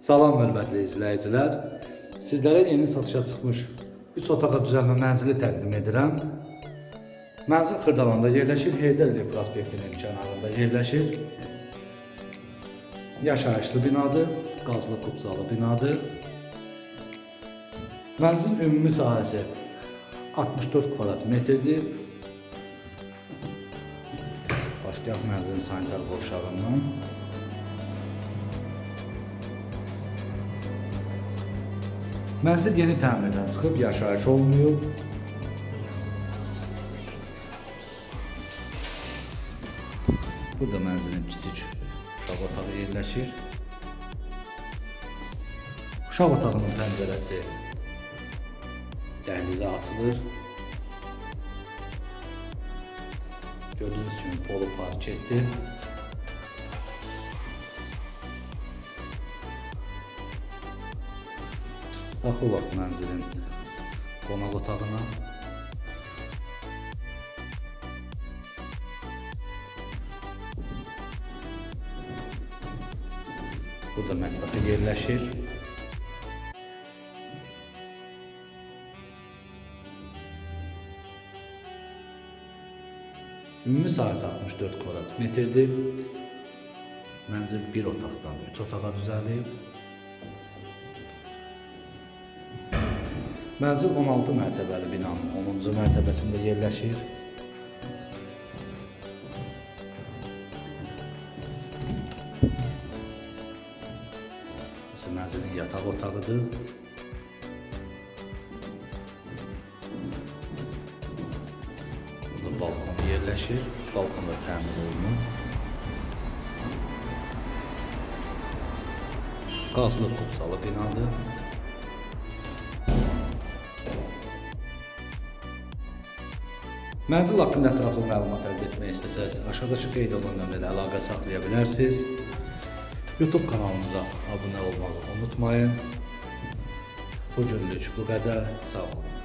Salam hörmətli izləyicilər. Sizlərə yeni satışa çıxmış 3 otağa düzəlmə mənzili təqdim edirəm. Mənzil Xırdalanda yerləşir, Heydər Əliyev prospektinin kənarında yerləşir. Yaşayışlı binadır, qazlı kubzalı binadır. Mənzilin ümumi sahəsi 64 kvadrat metrdir. Başlayaq mənzilin sanitar qovşağından. Mənzil yeni təmirdən çıxıb, yaşayış olmayıb. Burada mənzilin kiçik uşaq otağı yerləşir. Uşaq otağının pəncərəsi dəhlizə açılır. Gördüyünüz kimi polo parketdir. Daxilıq mənzilin qonaq otağına. Burada mətbəxi yerləşir. Ümumi sahəsi 64 kvadrat metrdir. Mənzil bir otaqdan 3 otağa düzəlib. Mənzil 16 mərtəbəli binanın 10-cu mərtəbəsində yerləşir. Burası mənzilin yataq otağıdır. Burada balkonu yerləşir. Balkon da təmir olunub. Qazlı kubsalı binadır. Mənzil haqqında ətraflı məlumat əldə etmək istəsəz, aşağıdakı qeyd olunan nömrədə əlaqə saxlaya bilərsiniz. YouTube kanalımıza abunə olmağı unutmayın. Bu günlük bu qədər. Sağ olun.